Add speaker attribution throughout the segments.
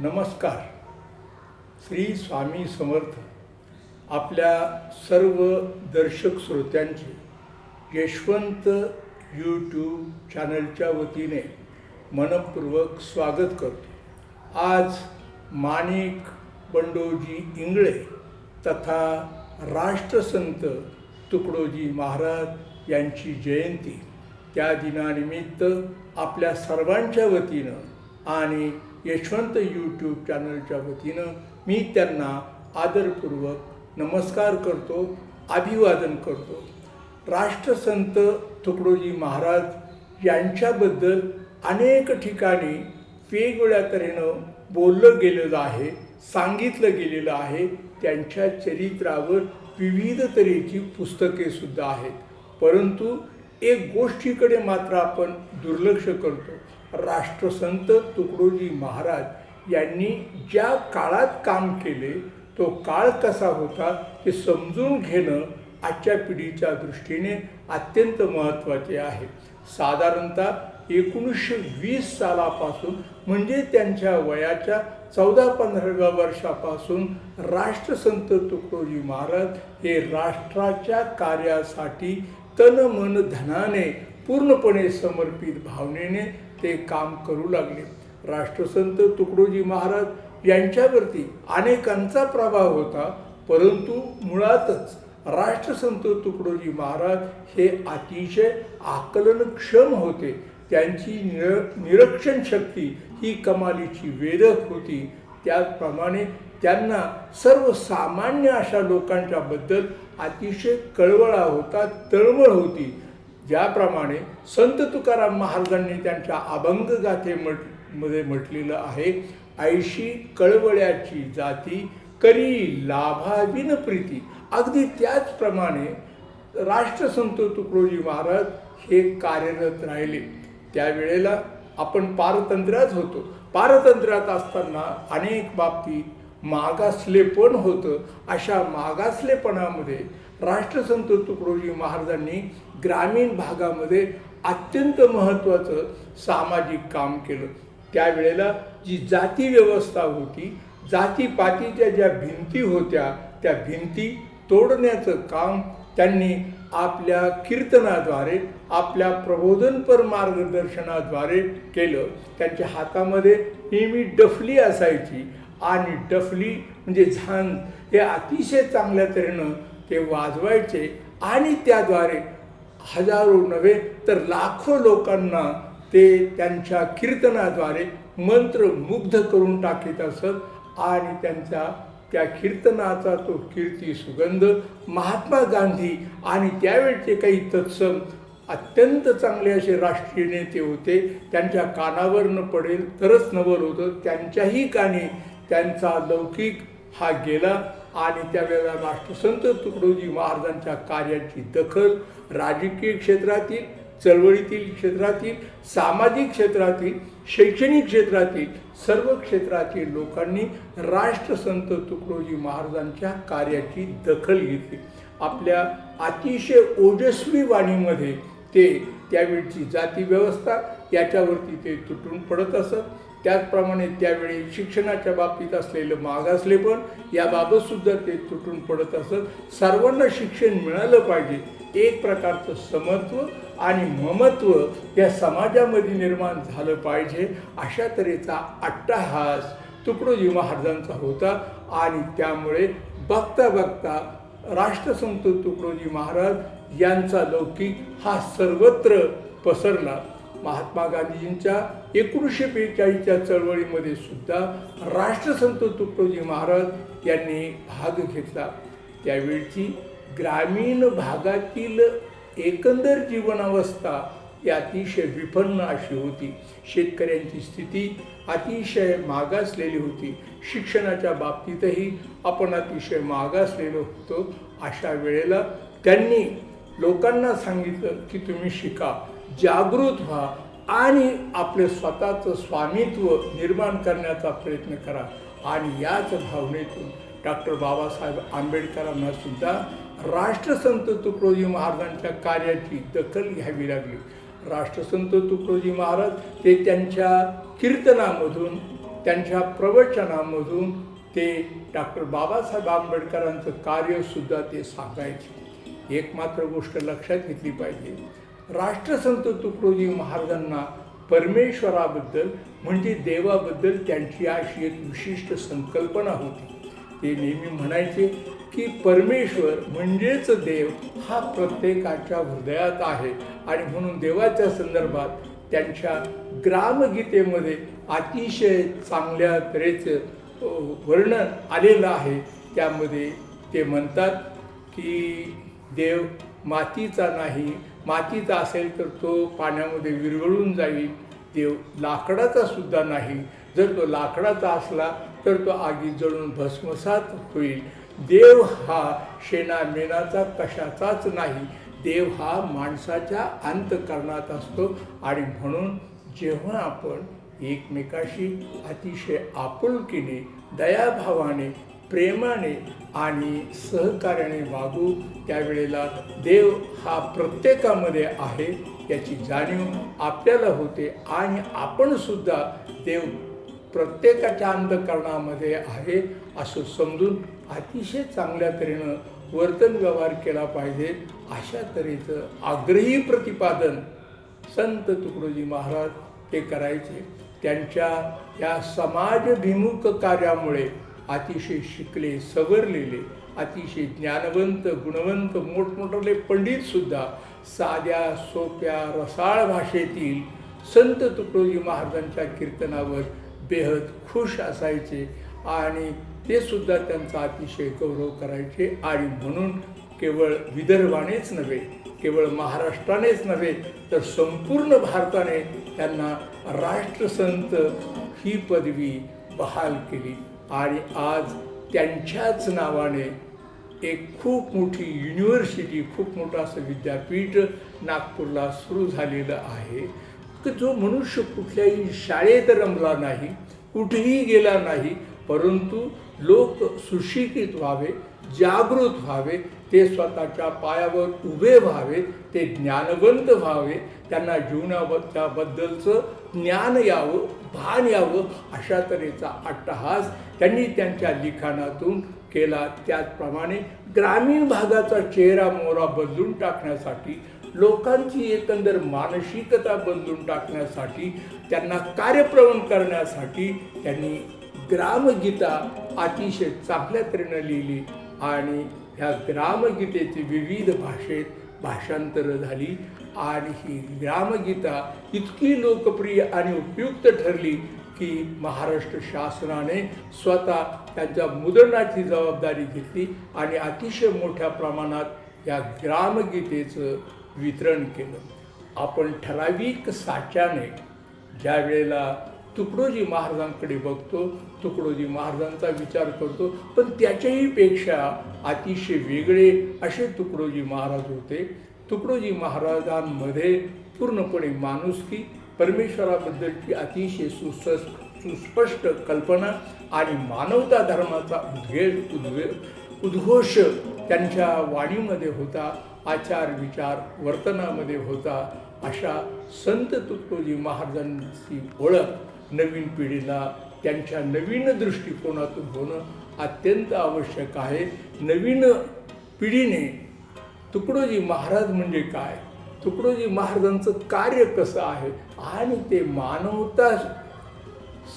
Speaker 1: नमस्कार. श्री स्वामी समर्थ आपल्या सर्व दर्शक श्रोत्यांचे यशवंत यूट्यूब चॅनलच्या वतीने मनपूर्वक स्वागत करतो. आज माणिक बंडोजी इंगळे तथा राष्ट्रसंत तुकडोजी महाराज यांची जयंती त्या दिनानिमित्त आपल्या सर्वांच्या वतीनं आणि यशवंत यूट्यूब चॅनलच्या वतीनं मी त्यांना आदरपूर्वक नमस्कार करतो अभिवादन करतो. राष्ट्रसंत तुकडोजी महाराज यांच्याबद्दल अनेक ठिकाणी वेगवेगळ्या तऱ्हेनं बोललं गेलेलं आहे सांगितलं गेलेलं आहे. त्यांच्या चरित्रावर विविध तऱ्हेची पुस्तकेसुद्धा आहेत. परंतु एक गोष्टीकडे मात्र आपण दुर्लक्ष करतो. राष्ट्रसंत तुकडोजी महाराज यांनी ज्या काळात काम केले तो काळ कसा होता ते समजून घेणं आजच्या पिढीच्या दृष्टीने अत्यंत महत्त्वाचे आहे. साधारणतः एकोणीसशे वीस सालापासून म्हणजे त्यांच्या वयाच्या चौदा पंधराव्या वर्षापासून राष्ट्रसंत तुकडोजी महाराज हे राष्ट्राच्या कार्यासाठी तन मन धनाने पूर्णपणे समर्पित भावनेने ते काम करू लागले. राष्ट्रसंत तुकडोजी महाराज यांच्यावरती अनेकांचा प्रभाव होता परंतु मुळातच राष्ट्रसंत तुकडोजी महाराज हे अतिशय आकलनक्षम होते. त्यांची निर निरक्षणशक्ती ही कमालीची वेदक होती. त्याचप्रमाणे त्यांना सर्वसामान्य अशा लोकांच्याबद्दल अतिशय कळवळा होता तळमळ होती. ज्याप्रमाणे संत तुकाराम महाराजांनी त्यांच्या अभंग गाथे म्हटमध्ये म्हटलेलं आहे ऐशी कळवळ्याची जाती करी लाभाविन प्रीती. अगदी त्याचप्रमाणे राष्ट्रसंत तुकडोजी महाराज हे कार्यरत राहिले. त्यावेळेला आपण पारतंत्र्यात होतो. पारतंत्र्यात असताना अनेक बाबतीत मागासलेपण होतं. अशा मागासलेपणामध्ये राष्ट्रसंत तुकडोजी महाराजांनी ग्रामीण भागामध्ये अत्यंत महत्त्वाचं सामाजिक काम केलं. त्यावेळेला जी जाती व्यवस्था होती जातीपातीच्या ज्या भिंती होत्या त्या भिंती तोडण्याचं काम त्यांनी आपल्या कीर्तनाद्वारे आपल्या प्रबोधनपर मार्गदर्शनाद्वारे केलं. त्यांच्या हातामध्ये नेहमी डफली असायची आणि डफली म्हणजे झांज हे अतिशय चांगल्या तऱ्हेनं ते वाजवायचे आणि त्याद्वारे हजारो नव्हे तर लाखो लोकांना ते त्यांच्या कीर्तनाद्वारे मंत्रमुग्ध करून टाकीत असत आणि त्यांचा त्या कीर्तनाचा तो कीर्ती सुगंध महात्मा गांधी आणि त्यावेळचे काही तत्सम अत्यंत चांगले असे राष्ट्रीय नेते होते. त्यांच्या कानावर न पडेल तरच नवल होतं. त्यांच्याही कानी त्यांचा लौकिक हा गेला. आणि त्यावेळेला राष्ट्रसंत तुकडोजी महाराजांच्या कार्याची दखल राजकीय क्षेत्रातील चळवळीतील क्षेत्रातील सामाजिक क्षेत्रातील शैक्षणिक क्षेत्रातील सर्व क्षेत्रातील लोकांनी राष्ट्रसंत तुकडोजी महाराजांच्या कार्याची दखल घेतली. आपल्या अतिशय ओजस्वी वाणीमध्ये ते त्यावेळची जाती व्यवस्था याच्यावरती ते तुटून पडत असत. त्याचप्रमाणे त्यावेळी शिक्षणाच्या बाबतीत असलेलं मागासलेपण याबाबतसुद्धा ते तुटून पडत असत. सर्वांना शिक्षण मिळालं पाहिजे. एक प्रकारचं समत्व आणि ममत्व या समाजामध्ये निर्माण झालं पाहिजे. अशा तऱ्हेचा अट्टहास तुकडोजी महाराजांचा होता आणि त्यामुळे बघता बघता राष्ट्रसंत तुकडोजी महाराज यांचा लौकिक हा सर्वत्र पसरला. महात्मा गांधीजींच्या एकोणीसशे बेचाळीसच्या चळवळीमध्ये सुद्धा राष्ट्रसंत तुकडोजी महाराज यांनी भाग घेतला. त्यावेळची ग्रामीण भागातील एकंदर जीवनावस्था ही अतिशय विपन्न अशी होती. शेतकऱ्यांची स्थिती अतिशय मागासलेली होती. शिक्षणाच्या बाबतीतही आपण अतिशय मागासलेलो होतो. अशा वेळेला त्यांनी लोकांना सांगितलं की तुम्ही शिका जागृत व्हा आणि आपले स्वतःचं स्वामित्व निर्माण करण्याचा प्रयत्न करा. आणि याच भावनेतून डॉक्टर बाबासाहेब आंबेडकरांना सुद्धा राष्ट्रसंत तुकडोजी महाराजांच्या कार्याची दखल घ्यावी लागली. राष्ट्रसंत तुकडोजी महाराज ते त्यांच्या कीर्तनामधून त्यांच्या प्रवचनामधून ते डॉक्टर बाबासाहेब आंबेडकरांचं कार्यसुद्धा ते सांगायचे. एक मात्र गोष्ट लक्षात घेतली पाहिजे. राष्ट्रसंत तुकडोजी महाराजांना परमेश्वराबद्दल म्हणजे देवाबद्दल त्यांची अशी एक विशिष्ट संकल्पना होती. ते नेहमी म्हणायचे की परमेश्वर म्हणजेच देव हा प्रत्येकाच्या हृदयात आहे. आणि म्हणून देवाच्या संदर्भात त्यांच्या ग्रामगीतेमध्ये अतिशय चांगल्या तऱ्हेचं वर्णन आलेलं आहे. त्यामध्ये ते म्हणतात की देव मातीचा नाही मातीचा असेल तर तो पाण्यामध्ये विरघळून जाईल. देव लाकडाचा सुद्धा नाही. जर तो लाकडाचा असला तर तो आगी जळून भस्मसात होईल. देव हा शेणा मेणाचा कशाचाच नाही. देव हा माणसाच्या अंतकरणात असतो आणि म्हणून जेव्हा आपण एकमेकाशी अतिशय आपुलकीने दयाभावाने प्रेमाने आणि सहकार्याने वागू त्यावेळेला देव हा प्रत्येकामध्ये आहे याची जाणीव आपल्याला होते आणि आपणसुद्धा देव प्रत्येकाच्या अंधकरणामध्ये आहे असं समजून अतिशय चांगल्या तऱ्हेनं वर्तन व्यवहार केला पाहिजे. अशा तऱ्हेचं आग्रही प्रतिपादन संत तुकडोजी महाराज ते करायचे. त्यांच्या या समाजभिमुख कार्यामुळे अतिशय शिकले सवरलेले अतिशय ज्ञानवंत गुणवंत मोठमोठले पंडितसुद्धा साध्या सोप्या रसाळ भाषेतील संत तुकडोजी महाराजांच्या कीर्तनावर बेहद खुश असायचे आणि ते सुद्धा त्यांचा अतिशय गौरव करायचे. आणि म्हणून केवळ विदर्भानेच नव्हे केवळ महाराष्ट्रानेच नव्हे तर संपूर्ण भारताने त्यांना राष्ट्रसंत ही पदवी बहाल केली. आणि आज त्यांच्याच नावाने एक खूप मोठी युनिव्हर्सिटी खूप मोठं असं विद्यापीठ नागपूरला सुरू झालेलं आहे. की जो मनुष्य कुठल्याही शाळेत रमला नाही कुठेही गेला नाही परंतु लोक सुशिक्षित व्हावे जागृत व्हावे ते स्वतःच्या पायावर उभे व्हावे ते ज्ञानवंत व्हावे त्यांना जीवनाच्या बद्दलचं ज्ञान यावं भान यावं अशा तऱ्हेचा अट्टहास त्यांनी त्यांच्या लिखाणातून केला. त्याचप्रमाणे ग्रामीण भागाचा चेहरा मोहरा बदलून टाकण्यासाठी लोकांची एकंदर मानसिकता बदलून टाकण्यासाठी त्यांना कार्यप्रवण करण्यासाठी त्यांनी ग्रामगीता अतिशय चांगल्या तऱ्हेनं लिहिली. आणि ह्या ग्रामगीतेची विविध भाषेत भाषांतरं झाली. आणि ही ग्रामगीता इतकी लोकप्रिय आणि उपयुक्त ठरली की महाराष्ट्र शासनाने स्वतः त्यांच्या मुद्रणाची जबाबदारी घेतली आणि अतिशय मोठ्या प्रमाणात या ग्रामगीतेचं वितरण केलं. आपण ठराविक साच्याने ज्या वेळेला तुकडोजी महाराजांकडे बघतो तुकडोजी महाराजांचा विचार करतो. पण त्याच्याही पेक्षा अतिशय वेगळे असे तुकडोजी महाराज होते. तुकडोजी महाराजांमध्ये पूर्णपणे माणुसकी परमेश्वराबद्दलची अतिशय सुस सुस्पष्ट कल्पना आणि मानवता धर्माचा उद्वेग उद्वे उद्घोष त्यांच्या वाणीमध्ये होता आचार विचार वर्तनामध्ये होता. अशा संत तुकडोजी महाराजांची ओळख नवीन पिढीला त्यांच्या नवीन दृष्टिकोनातून होणं अत्यंत आवश्यक आहे. नवीन पिढीने तुकडोजी महाराज म्हणजे काय? तुकडोजी महाराजांचं कार्य कसं आहे? आणि ते मानवता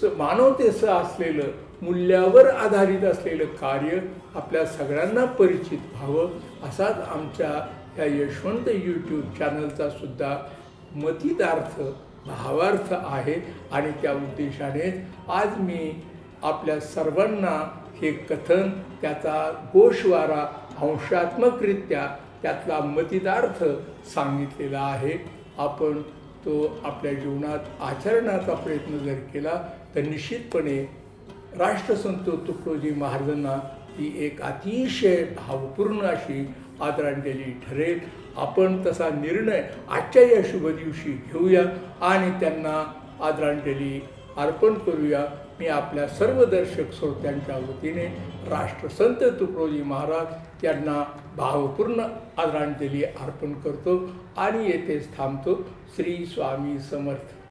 Speaker 1: स मानवतेचं असलेलं मूल्यावर आधारित असलेलं कार्य आपल्या सगळ्यांना परिचित व्हावं असाच आमच्या या यशवंत यूट्यूब चॅनलचा सुद्धा मतितार्थ भावार्थ आहे आणि त्या उद्देशाने आज मी आपल्या सर्वांना हे कथन त्याचा गोषवारा अंशात्मकरित्या त्यातला मतितार्थ सांगितलेला आहे. आपण तो आपल्या जीवनात आचरणाचा प्रयत्न जर केला तर निश्चितपणे राष्ट्रसंत तुकडोजी महाराजांना ही एक अतिशय भावपूर्ण अशी आदरांजली ठरेल. आपण तसा निर्णय आजच्या या शुभ दिवशी घेऊया आणि त्यांना आदरांजली अर्पण करूया. मी आपल्या सर्व दर्शक श्रोत्यांच्या वतीने राष्ट्रसंत तुकडोजी महाराज यांना भावपूर्ण आदरांजली अर्पण करतो आणि येथेच थांबतो. श्री स्वामी समर्थ.